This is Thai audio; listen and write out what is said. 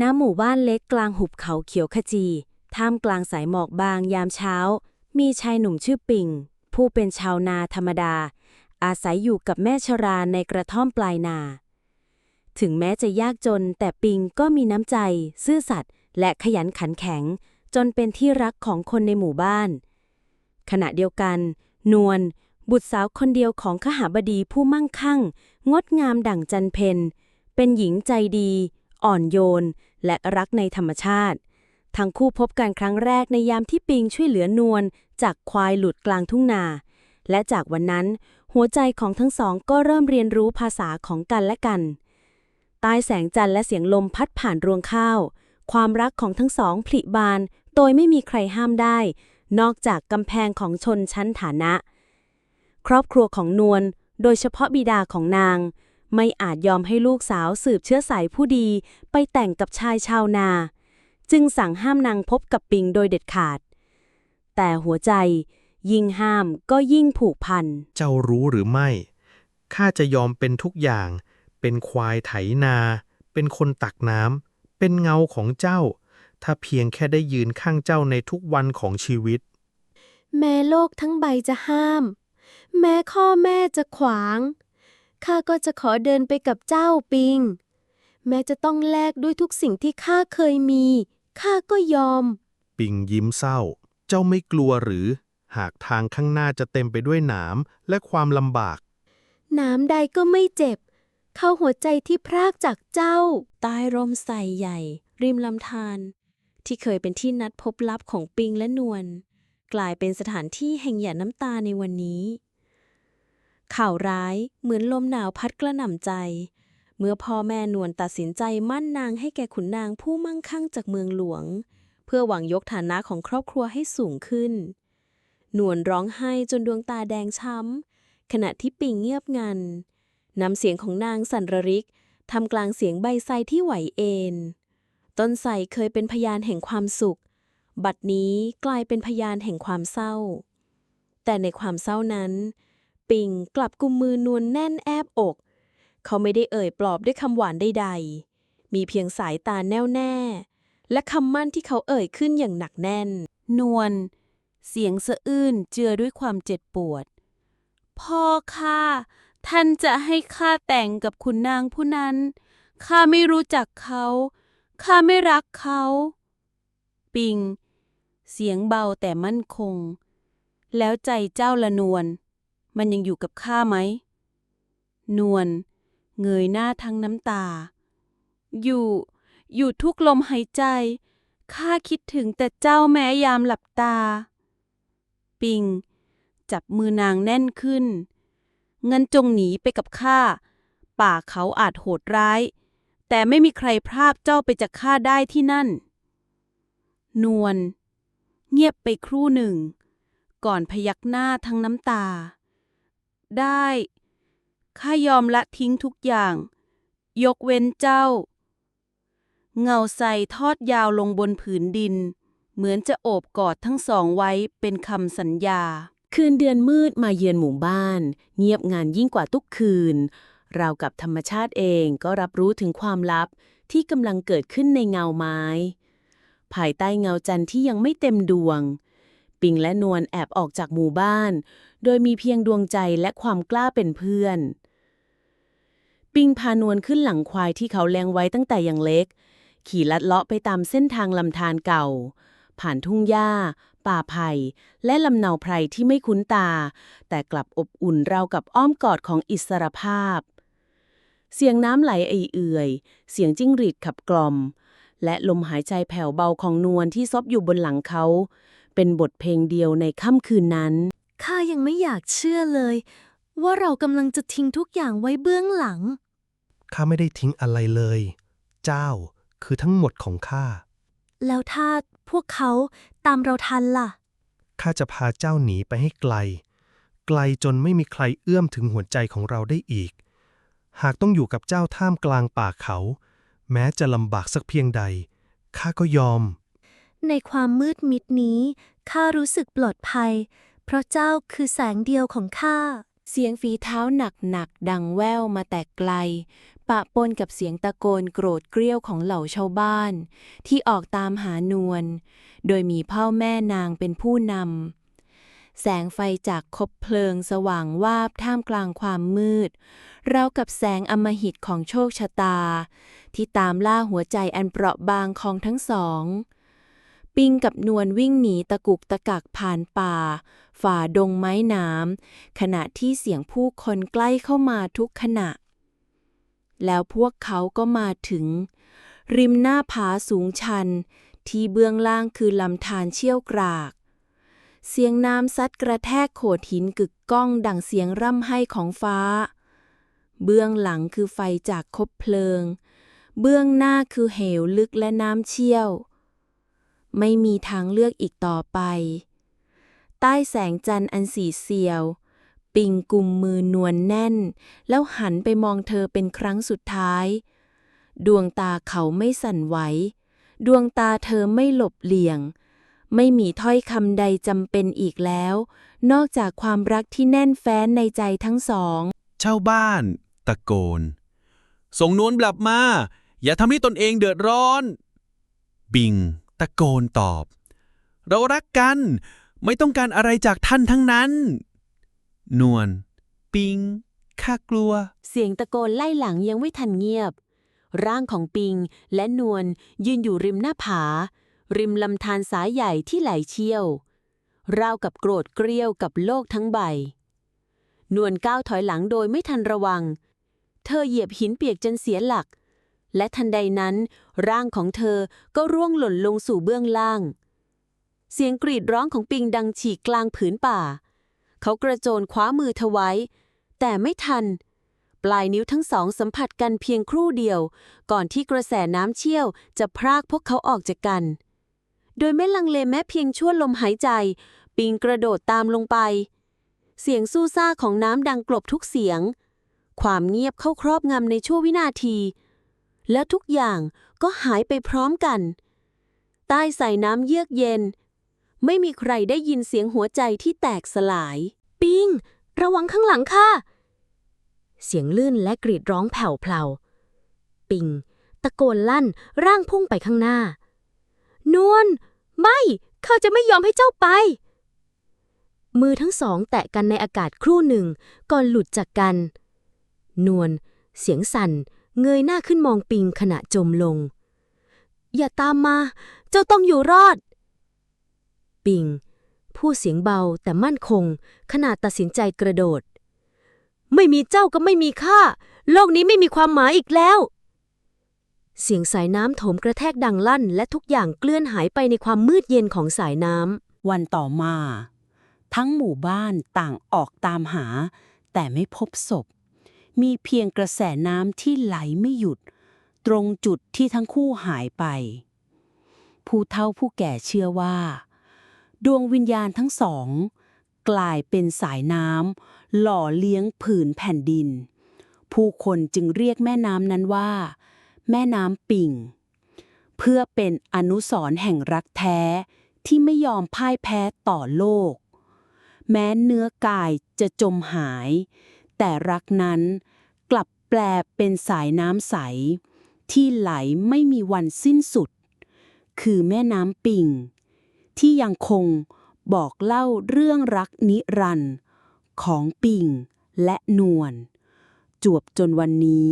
ณหมู่บ้านเล็กกลางหุบเขาเขียวขจี ท่ามกลางสายหมอกบางยามเช้า มีชายหนุ่มชื่อปิงผู้เป็นชาวนาธรรมดา อาศัยอยู่กับแม่ชราในกระท่อมปลายนา ถึงแม้จะยากจน แต่ปิงก็มีน้ำใจ ซื่อสัตย์และขยันขันแข็ง จนเป็นที่รักของคนในหมู่บ้าน ขณะเดียวกัน นวลบุตรสาวคนเดียวของขหาบดีผู้มั่งคั่ง งดงามดั่งจันเพนเป็นหญิงใจดี อ่อนโยน และรักในธรรมชาติ ทั้งคู่พบกันครั้งแรกในยามที่ปิงช่วยเหลือนวลจากควายหลุดกลางทุ่งนา และจากวันนั้น หัวใจของทั้งสองก็เริ่มเรียนรู้ภาษาของกันและกัน ใต้แสงจันทร์และเสียงลมพัดผ่านรวงข้าว ความรักของทั้งสองผลิบาน โดยไม่มีใครห้ามได้ นอกจากกำแพงของชนชั้นฐานะ ครอบครัวของนวลโดยเฉพาะบิดาของนาง ไม่อาจยอมให้ลูกสาวสืบเชื้อสายผู้ดี ไปแต่งกับชายชาวนา จึงสั่งห้ามนางพบกับปิงโดยเด็ดขาด แต่หัวใจยิ่งห้ามก็ยิ่งผูกพัน เจ้ารู้หรือไม่ ข้าจะยอมเป็นทุกอย่าง เป็นควายไถนา เป็นคนตักน้ำ เป็นเงาของเจ้า ถ้าเพียงแค่ได้ยืนข้างเจ้าในทุกวันของชีวิต แม้โลกทั้งใบจะห้าม แม้ข้อแม่จะขวาง ข้าก็จะขอเดินไปกับเจ้าปิง แม้จะต้องแลกด้วยทุกสิ่งที่ข้าเคยมีข้าก็ยอม ปิงยิ้มเศร้า เจ้าไม่กลัวหรือ หากทางข้างหน้าจะเต็มไปด้วยหนามและความลำบากน้ำใดก็ไม่เจ็บ เข้าหัวใจที่พรากจากเจ้า ใต้ร่มไทรใหญ่ ริมลำธารที่เคยเป็นที่นัดพบลับของปิงและนวลกลายเป็นสถานที่แห่งหยาดน้ำตาในวันนี้ ข่าวร้ายเหมือนลมหนาวพัดกระหน่ำใจ เมื่อพ่อแม่นวลตัดสินใจมั่นนางให้แก่ขุนนางผู้มั่งคั่งจากเมืองหลวง เพื่อหวังยกฐานะของครอบครัวให้สูงขึ้น นวลร้องไห้จนดวงตาแดงช้ำ ขณะที่ปิงเงียบงัน น้ำเสียงของนางสันระริกทำกลางเสียงใบไทรที่ไหวเอ็นต้นไทรเคยเป็นพยานแห่งความสุข บัดนี้กลายเป็นพยานแห่งความเศร้า แต่ในความเศร้านั้น ปิงกลับกุมมือนวลแน่นแอบอก เขาไม่ได้เอ่ยปลอบด้วยคำหวานใดๆ มีเพียงสายตาแน่วแน่ และคำมั่นที่เขาเอ่ยขึ้นอย่างหนักแน่น นวลเสียงสะอื้นเจือด้วยความเจ็บปวด พ่อข้าท่านจะให้ข้าแต่งกับขุนนางผู้นั้นข้าไม่รู้จักเขาข้าไม่รักเขา ปิง เสียงเบาแต่มั่นคง แล้วใจเจ้าละนวล มันยังอยู่กับข้าไหม นวลเงยหน้าทั้งน้ำตา อยู่ อยู่ทุกลมหายใจ ข้าคิดถึงแต่เจ้าแม้ยามหลับตา ปิง จับมือนางแน่นขึ้นงั้นจงหนีไปกับข้า ป่าเขาอาจโหดร้าย แต่ไม่มีใครพรากเจ้าไปจากข้าได้ที่นั่น นวลเงียบไปครู่หนึ่ง ก่อนพยักหน้าทั้งน้ำตา ได้ ข้ายอมละทิ้งทุกอย่าง ยกเว้นเจ้า เงาใสทอดยาวลงบนผืนดิน เหมือนจะโอบกอดทั้งสองไว้เป็นคำสัญญา คืนเดือนมืดมาเยือนหมู่บ้าน เงียบงานยิ่งกว่าทุกคืน ราวกับธรรมชาติเองก็รับรู้ถึงความลับที่กำลังเกิดขึ้นในเงาไม้ ภายใต้เงาจันทร์ที่ยังไม่เต็มดวง ปิงและนวลแอบออกจากหมู่บ้าน โดยมีเพียงดวงใจและความกล้าเป็นเพื่อน ปิงพานวลขึ้นหลังควายที่เขาเลี้ยงไว้ตั้งแต่ยังเล็ก ขี่ลัดเลาะไปตามเส้นทางลำธารเก่า ผ่านทุ่งหญ้า ป่าไผ่และลำเนาไพรที่ไม่คุ้นตา แต่กลับอบอุ่นราวกับอ้อมกอดของอิสรภาพ เสียงน้ำไหลเอื่อยๆเสียงจิ้งหรีดขับกล่อมและลมหายใจแผ่วเบาของนวลที่ซบอยู่บนหลังเขา เป็นบทเพลงเดียวในค่ำคืนนั้น ข้ายังไม่อยากเชื่อเลย ว่าเรากำลังจะทิ้งทุกอย่างไว้เบื้องหลัง ข้าไม่ได้ทิ้งอะไรเลย เจ้าคือทั้งหมดของข้า แล้วถ้าพวกเขาตามเราทันล่ะ ข้าจะพาเจ้าหนีไปให้ไกล ไกลจนไม่มีใครเอื้อมถึงหัวใจของเราได้อีก หากต้องอยู่กับเจ้าท่ามกลางป่าเขา แม้จะลำบากสักเพียงใด ข้าก็ยอม ในความมืดมิดนี้ ข้ารู้สึกปลอดภัย เพราะเจ้าคือแสงเดียวของข้า เสียงฝีเท้าหนักๆดังแว่วมาแต่ไกล ปะปนกับเสียงตะโกนโกรธเกรี้ยวของเหล่าชาวบ้าน ที่ออกตามหานวล โดยมีพ่อแม่นางเป็นผู้นำแสงไฟจากคบเพลิงสว่างวาบท่ามกลางความมืดราวกับแสงอมหิตของโชคชะตา ที่ตามล่าหัวใจอันเปราะบางของทั้งสอง ปิงกับนวลวิ่งหนีตะกุกตะกักผ่านป่า ฝ่าดงไม้น้ำขณะที่เสียงผู้คนใกล้เข้ามาทุกขณะ แล้วพวกเขาก็มาถึง ริมหน้าผาสูงชัน ที่เบื้องล่างคือลำธารเชี่ยวกราก เสียงน้ำซัดกระแทกโขดหินกึกก้องดังเสียงร่ำไห้ของฟ้า เบื้องหลังคือไฟจากคบเพลิง เบื้องหน้าคือเหวลึกและน้ำเชี่ยว ไม่มีทางเลือกอีกต่อไป ใต้แสงจันทร์อันสีเสียว ปิงกุมมือนวลแน่น แล้วหันไปมองเธอเป็นครั้งสุดท้าย ดวงตาเขาไม่สั่นไหว ดวงตาเธอไม่หลบเลี่ยง ไม่มีถ้อยคำใดจำเป็นอีกแล้ว นอกจากความรักที่แน่นแฟ้นในใจทั้งสอง เช่าบ้าน ตะโกน ส่งนวลกลับมา อย่าทำให้ตนเองเดือดร้อน บิง ตะโกนตอบ เรารักกัน ไม่ต้องการอะไรจากท่านทั้งนั้น นวลปิงข้ากลัว เสียงตะโกนไล่หลังยังไม่ทันเงียบ ร่างของปิงและนวลยืนอยู่ริมหน้าผา ริมลำธารสายใหญ่ที่ไหลเชี่ยว ราวกับโกรธเกรี้ยวกับโลกทั้งใบ นวลก้าวถอยหลังโดยไม่ทันระวัง เธอเหยียบหินเปียกจนเสียหลัก และทันใดนั้น ร่างของเธอก็ร่วงหล่นลงสู่เบื้องล่าง เสียงกรีดร้องของปิงดังฉีกกลางผืนป่า เขากระโจนคว้ามือเธอไว้ แต่ไม่ทัน ปลายนิ้วทั้งสองสัมผัสกันเพียงครู่เดียว ก่อนที่กระแสน้ำเชี่ยวจะพรากพวกเขาออกจากกัน โดยไม่ลังเลแม้เพียงชั่วลมหายใจ ปิงกระโดดตามลงไป เสียงสู้ซ่าของน้ำดังกลบทุกเสียงความเงียบเข้าครอบงำในชั่ววินาที แล้วทุกอย่างก็หายไปพร้อมกัน ใต้ใส่น้ำเยือกเย็น ไม่มีใครได้ยินเสียงหัวใจที่แตกสลาย ปิง ระวังข้างหลังค่ะ เสียงลื่นและกรีดร้องแผ่วพลาปิง ตะโกนลั่นร่างพุ่งไปข้างหน้า นวลไม่เขาจะไม่ยอมให้เจ้าไป มือทั้งสองแตะกันในอากาศครู่หนึ่งก่อนหลุดจากกัน นวลเสียงสั่น เงยหน้าขึ้นมองปิงขณะจมลง อย่าตามมา เจ้าต้องอยู่รอด ปิงพูดเสียงเบาแต่มั่นคงขนาดตัดสินใจกระโดด ไม่มีเจ้าก็ไม่มีข้าโลกนี้ไม่มีความหมายอีกแล้ว เสียงสายน้ำโถมกระแทกดังลั่น และทุกอย่างเกลื่อนหายไปในความมืดเย็นของสายน้ำวันต่อมา ทั้งหมู่บ้านต่างออกตามหา แต่ไม่พบศพ มีเพียงกระแสน้ำที่ไหลไม่หยุด ตรงจุดที่ทั้งคู่หายไป ผู้เฒ่าผู้แก่เชื่อว่า ดวงวิญญาณทั้งสอง กลายเป็นสายน้ำหล่อเลี้ยงผืนแผ่นดิน ผู้คนจึงเรียกแม่น้ำนั้นว่า แม่น้ำปิ่ง เพื่อเป็นอนุสรณ์แห่งรักแท้ที่ไม่ยอมพ่ายแพ้ต่อโลก แม้เนื้อกายจะจมหาย แต่รักนั้นกลับแปลเป็นสายน้ำใส ที่ไหลไม่มีวันสิ้นสุด คือแม่น้ำปิง ที่ยังคงบอกเล่าเรื่องรักนิรันดร์ของปิงและนวลจวบจนวันนี้